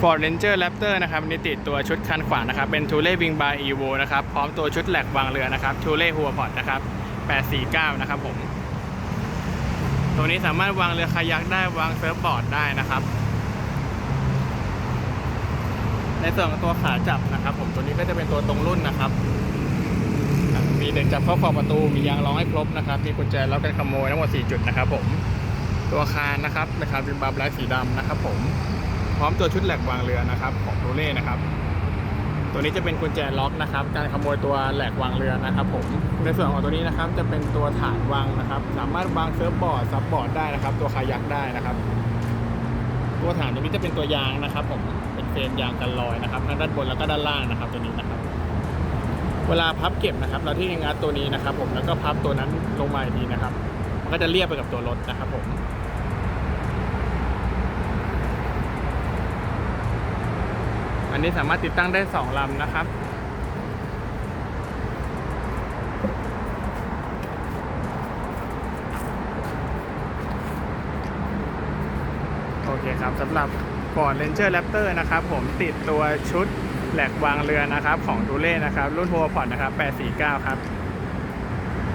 Ford Ranger Raptor นะครับนนี้ติดตัวชุดคันขวานะครับ เป็น t u l e Wing Bar Evo นะครับ พร้อมตัวชุดแหลกวางเรือนะครับ t u l e h u a p o d นะครับ 849 นะครับผม ตัวนี้สามารถวางเรือคายักได้วางเซิร์ฟบอร์ดได้นะครับ ในส่วนของตัวขาจับนะครับ ผมตัวนี้ก็จะเป็นตัวตรงรุ่นนะครับ มีเด็กจับเข้าขอบประตูมียางรองให้ครบนะครับ มีกุญแจล็อกกันขโมยทั้งหมด 4 จุดนะครับผมตัวคานนะครับเป็นคานเป็นบาร์ไลท์สีดำนะครับผม พร้อมตัวชุดแหลกวางเรือนะครับของโรเล่นะครับ ตัวนี้จะเป็นกุญแจล็อกนะครับ การขโมยตัวแหลกวางเรือนะครับ ผมในส่วนของตัวนี้นะครับ จะเป็นตัวฐานวางนะครับ สามารถวางเซิร์ฟบอร์ดซับบอร์ดได้นะครับ ตัวคายักได้นะครับ ตัวฐานตัวนี้จะเป็นตัวยางนะครับ ผมเป็นเฟรมยางกันลอยนะครับทั้งด้านบนแล้วก็ด้านล่างนะครับ ตัวนี้นะครับ เวลาพับเก็บนะครับ เราที่งัดตัวนี้นะครับ ผมแล้วก็พับตัวนั้นลงมาอีกทีนะครับ มันก็จะเรียบไปกับตัวรถนะครับ ผม อันนี้สามารถติดตั้งได้2ลำนะครับ โอเคครับสำหรับ Ford Ranger Raptor นะครับ ผมติดตัวชุดแหลกวางเรือนะครับ ของดูเล่นะครับ รุ่นหัวพอร์ตนะครับ 849 ครับ